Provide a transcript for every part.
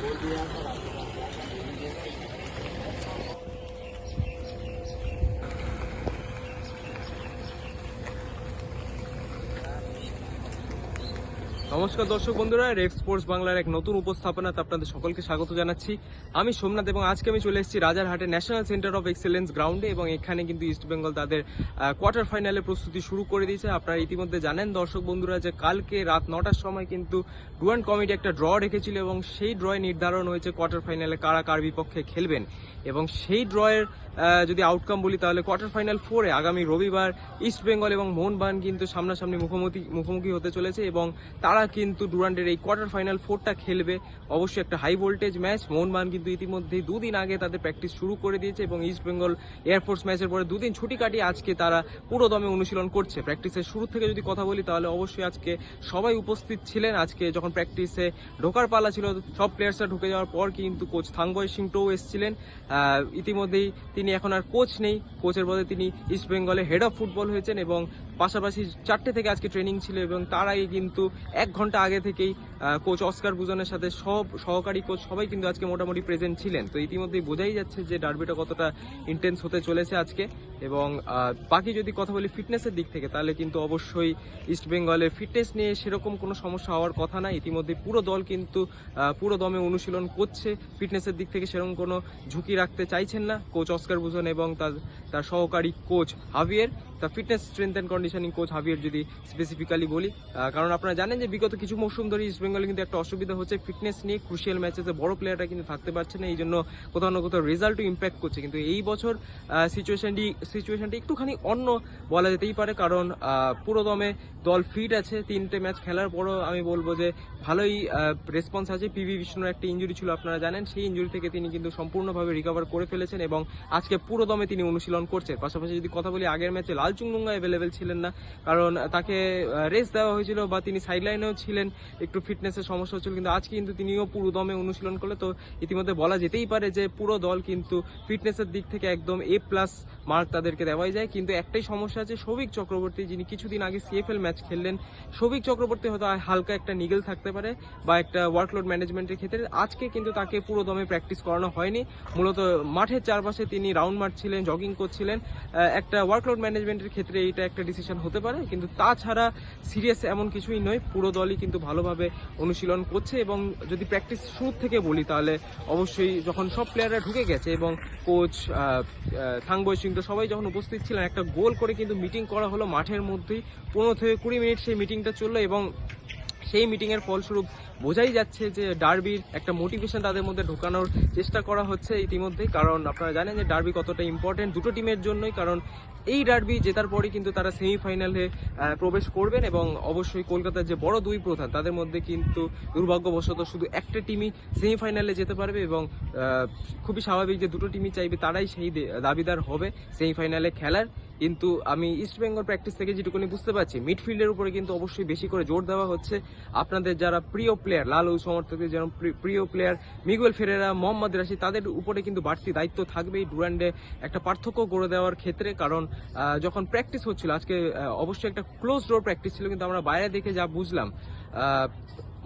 बोल दिया নমস্কার দর্শক বন্ধুরা রেফ স্পোর্টস বাংলার এক নতুন উপস্থাপনাতে আপনাদের সকলকে স্বাগত জানাচ্ছি। আমি সোমনাথ এবং আজকে আমি চলে এসেছি রাজারহাটে ন্যাশনাল সেন্টার অফ এক্সেলেন্স গ্রাউন্ডে এবং এখানে কিন্তু ইস্ট বেঙ্গল তাদের কোয়ার্টার ফাইনালে প্রস্তুতি শুরু করে দিয়েছে। আপনারা ইতিমধ্যে জানেন দর্শক বন্ধুরা যে কালকে রাত নটার সময় কিন্তু ডুয়ান কমিটি একটা ড্র রেখেছিল এবং সেই ড্রয়ে নির্ধারণ হয়েছে কোয়ার্টার ফাইনালে কারা কার বিপক্ষে খেলবেন। এবং সেই ড্রয়ের যদি আউটকাম বলি তাহলে কোয়ার্টার ফাইনাল ফোরে আগামী রবিবার ইস্ট বেঙ্গল এবং মোহনবাগান কিন্তু সামনাসামনি মুখোমুখি মুখোমুখি হতে চলেছে এবং তারা কিন্তু ডুরান্ডের এই কোয়ার্টার ফাইনাল ফোরটা খেলবে। অবশ্যই একটা হাই ভোল্টেজ ম্যাচ মোহনবাগান কিন্তু ইতিমধ্যেই দুদিন আগে তাদের প্র্যাকটিস শুরু করে দিয়েছে এবং ইস্ট বেঙ্গল এয়ারফোর্স ম্যাচের পরে দুদিন ছুটি কাটিয়ে আজকে তারা পুরো দমে অনুশীলন করছে। প্র্যাকটিসের শুরু থেকে যদি কথা বলি, তাহলে অবশ্যই আজকে সবাই উপস্থিত ছিলেন। আজকে যখন প্র্যাকটিসে ঢোকার পালা ছিল, সব প্লেয়ার্সরা ঢুকে যাওয়ার পর কিন্তু কোচ থাংবয় সিংটোও এসেছিলেন। ইতিমধ্যেই তিনি এখন আর কোচ নেই। কোচের পদে তিনি ইস্ট বেঙ্গলে হেড অফ ফুটবল হয়েছেন এবং পাশাপাশি চারটে থেকে আজকে ট্রেনিং ছিল এবং তার আগে কিন্তু এক ঘণ্টা আগে থেকেই কোচ অস্কার বুজনের সাথে সব সহকারী কোচ সবাই কিন্তু আজকে মোটামুটি প্রেজেন্ট ছিলেন। তো ইতিমধ্যেই বোঝাই যাচ্ছে যে ডার্বিটা কতটা ইন্টেন্স হতে চলেছে আজকে। এবং বাকি যদি কথা বলি ফিটনেসের দিক থেকে, তাহলে কিন্তু অবশ্যই ইস্ট বেঙ্গলের ফিটনেস নিয়ে সেরকম কোনো সমস্যা হওয়ার কথা না। ইতিমধ্যে পুরো দল কিন্তু পুরো দমে অনুশীলন করছে। ফিটনেসের দিক থেকে সেরকম কোনো ঝুঁকি রাখতে চাইছেন না কোচ অস্কার বুজন এবং তার তার সহকারী কোচ হাভিয়ের। তা fitness strength and conditioning coach Javier যদি স্পেসিফিক্যালি বলি কারণ আপনারা জানেন যে বিগত কিছু মৌসুম ধরে ইস্ট বেঙ্গলে কিন্তু একটা অসুবিধা হচ্ছে ফিটনেস নিয়ে ক্রুশিয়াল ম্যাচেসে বড় প্লেয়াররা কিন্তু থাকতে পারছে না এই জন্য কোথাও না কোথাও রেজাল্টও ইম্প্যাক্ট করছে। কিন্তু এই বছর সিচুয়েশনটি সিচুয়েশনটি একটুখানি অন্য বলা যেতেই পারে কারণ আহ, পুরো দমে দল ফিট আছে তিনটে ম্যাচ খেলার পরও আমি বলব যে ভালোই রেসপন্স আছে। পিভি বিষ্ণুর একটা ইঞ্জুরি ছিল আপনারা জানেন সেই ইঞ্জুরি থেকে তিনি কিন্তু সম্পূর্ণভাবে রিকভার করে ফেলেছেন এবং আজকে পুরো দমে তিনি অনুশীলন করছেন। পাশাপাশি যদি কথা বলি আগের ম্যাচে লাল চুংডুঙ্গা অ্যাভেলেবেল ছিলেন না কারণ তাকে রেস্ট দেওয়া হয়েছিল বা তিনি সাইডলাইনেও ছিলেন একটু ফিটনেসের সমস্যা হচ্ছিল, কিন্তু আজকে কিন্তু তিনিও পুরো দমে অনুশীলন করলে, তো ইতিমধ্যে বলা যেতেই পারে যে পুরো দল কিন্তু ফিটনেসের দিক থেকে একদম এ প্লাস মার্ক তাদেরকে দেওয়াই যায়। কিন্তু একটাই সমস্যা আছে সৌভিক চক্রবর্তী, যিনি কিছুদিন আগে সিএফএল ম্যাচ খেললেন। সৌভিক চক্রবর্তী হয়তো হালকা একটা নিগেল থাকতে পারে বা একটা ওয়ার্কলোড ম্যানেজমেন্টের ক্ষেত্রে। আজকে কিন্তু তাকে পুরো দমে প্র্যাকটিস করানো হয়নি। মূলত মাঠের চারপাশে তিনি রাউন্ড মারছিলেন জগিং করছিলেন। একটা ওয়ার্কলোড ম্যানেজমেন্টের ক্ষেত্রে এইটা একটা ডিসিশন হতে পারে। কিন্তু তাছাড়া সিরিয়াস এমন কিছুই নয়, পুরো দলই কিন্তু ভালোভাবে অনুশীলন করছে এবং যদি প্র্যাকটিস শুরু থেকে বলি তাহলে অবশ্যই যখন সব প্লেয়াররা ঢুকে গেছে এবং কোচ থাংবই সিং তো সবাই যখন উপস্থিত ছিলেন, একটা গোল করে কিন্তু মিটিং করা হলো মাঠের মধ্যেই। পনেরো থেকে কুড়ি মিনিট সেই মিটিংটা চলল এবং সেই মিটিংয়ের ফলস্বরূপ বোঝাই যাচ্ছে যে ডার্বির একটা মোটিভেশন তাদের মধ্যে ঢোকানোর চেষ্টা করা হচ্ছে ইতিমধ্যেই কারণ আপনারা জানেন যে ডার্বি কতটা ইম্পর্টেন্ট দুটো টিমের জন্যই। কারণ এই ডার্বি জেতার পরই কিন্তু তারা সেমিফাইনালে প্রবেশ করবেন এবং অবশ্যই কলকাতার যে বড় দুই প্রধান, তাদের মধ্যে কিন্তু দুর্ভাগ্যবশত শুধু একটা টিমই সেমিফাইনালে যেতে পারবে এবং খুবই স্বাভাবিক যে দুটো টিমই চাইবে তারাই সেই দাবিদার হবে সেমিফাইনালে খেলার। কিন্তু আমি ইস্টবেঙ্গল প্র্যাকটিস থেকে যেটুকুনি বুঝতে পারছি মিডফিল্ডের উপরে কিন্তু অবশ্যই বেশি করে জোর দেওয়া হচ্ছে। আপনাদের যারা প্রিয় প্লেয়ার লাল সমর্থকদের যেমন প্রি- প্রিয় প্লেয়ার মিগুয়েল ফেরেরা, মোহাম্মদ রাশি তাদের উপরে কিন্তু বাড়তি দায়িত্ব থাকবেই ডুরান্ডে একটা পার্থক্য গড়ে দেওয়ার ক্ষেত্রে। কারণ যখন প্র্যাকটিস হচ্ছিল, আজকে অবশ্যই একটা ক্লোজ ডোর প্র্যাকটিস ছিল, কিন্তু আমরা বাইরে দেখে যা বুঝলাম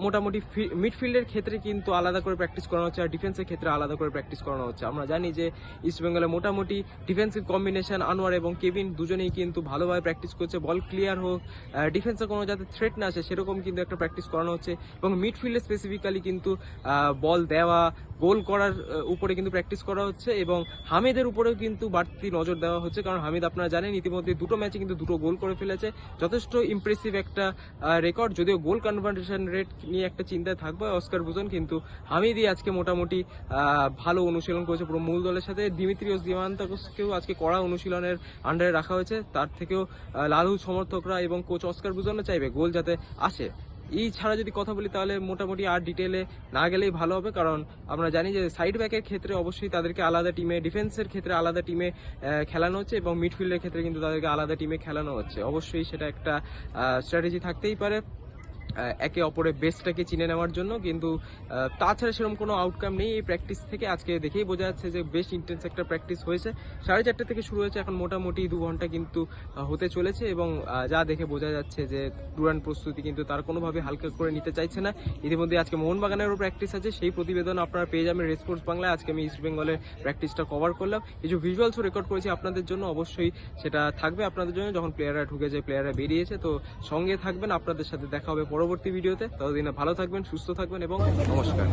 মোটামুটি মিডফিল্ডের ক্ষেত্রে কিন্তু আলাদা করে প্র্যাকটিস করানো হচ্ছে আর ডিফেন্সের ক্ষেত্রে আলাদা করে প্র্যাকটিস করানো হচ্ছে। আমরা জানি যে ইস্ট বেঙ্গলে মোটামুটি ডিফেন্সিভ কম্বিনেশন আনোয়ার এবং কেভিন দুজনেই কিন্তু ভালোভাবে প্র্যাকটিস করছে। বল ক্লিয়ার হোক ডিফেন্সে কোনো যাতে থ্রেট না আসে, সেরকম কিন্তু একটা প্র্যাকটিস করানো হচ্ছে এবং মিডফিল্ডে স্পেসিফিক্যালি কিন্তু বল দেওয়া গোল করার উপরে কিন্তু প্র্যাকটিস করা হচ্ছে এবং হামিদের উপরেও কিন্তু বাড়তি নজর দেওয়া হচ্ছে। কারণ হামিদ আপনারা জানেন, ইতিমধ্যে দুটো ম্যাচে কিন্তু দুটো গোল করে ফেলেছে। যথেষ্ট ইমপ্রেসিভ একটা রেকর্ড যদিও গোল কনভার্টেশন রেট নিয়ে একটা চিন্তায় থাকব, অস্কার বুজন কিন্তু হামিদই আজকে মোটামুটি ভালো অনুশীলন করেছে। পুরো মূল দলের সাথে দিমিত্রিয়স দিমান্তাকসকেও আজকে কড়া অনুশীলনের আন্ডারে রাখা হয়েছে। তার থেকেও লালু সমর্থকরা এবং কোচ অস্কার বুজনও চাইবে গোল যাতে আসে। এই ছাড়া যদি কথা বলি তাহলে মোটামুটি আর ডিটেলে না গেলেই ভালো হবে। কারণ আমরা জানি যে সাইড ব্যাকের ক্ষেত্রে অবশ্যই তাদেরকে আলাদা টিমে ডিফেন্সের ক্ষেত্রে আলাদা টিমে খেলানো হচ্ছে এবং মিডফিল্ডের ক্ষেত্রে কিন্তু তাদেরকে আলাদা টিমে খেলানো হচ্ছে। অবশ্যই সেটা একটা স্ট্র্যাটেজি থাকতেই পারে। একে অপরের বেস্টটাকে চিনে নেওয়ার জন্য, কিন্তু তাছাড়া সেরকম কোনো আউটকাম নেই এই প্র্যাকটিস থেকে। আজকে দেখেই বোঝা যাচ্ছে যে বেশ ইন্টেন্স একটা প্র্যাকটিস হয়েছে। সাড়ে চারটে থেকে শুরু হয়েছে, এখন মোটামুটি দু ঘণ্টা কিন্তু হতে চলেছে এবং যা দেখে বোঝা যাচ্ছে যে ডুরান প্রস্তুতি কিন্তু তার কোনোভাবে হালকা করে নিতে চাইছে না। ইতিমধ্যে আজকে মোহনবাগানেরও প্র্যাকটিস আছে, সেই প্রতিবেদন আপনারা পেয়ে যাবেন রেসপোর্টস বাংলায় আজকে আমি ইস্ট বেঙ্গলের প্র্যাকটিসটা কভার করলাম। কিছু ভিজুয়ালসও রেকর্ড করেছি আপনাদের জন্য, অবশ্যই সেটা থাকবে আপনাদের জন্য। যখন প্লেয়াররা ঢুকে যায় প্লেয়াররা বেরিয়েছে, তো সঙ্গে থাকবেন, আপনাদের সাথে দেখা হবে পরবর্তী ভিডিওতে। ততদিনে ভালো থাকবেন সুস্থ থাকবেন এবং নমস্কার।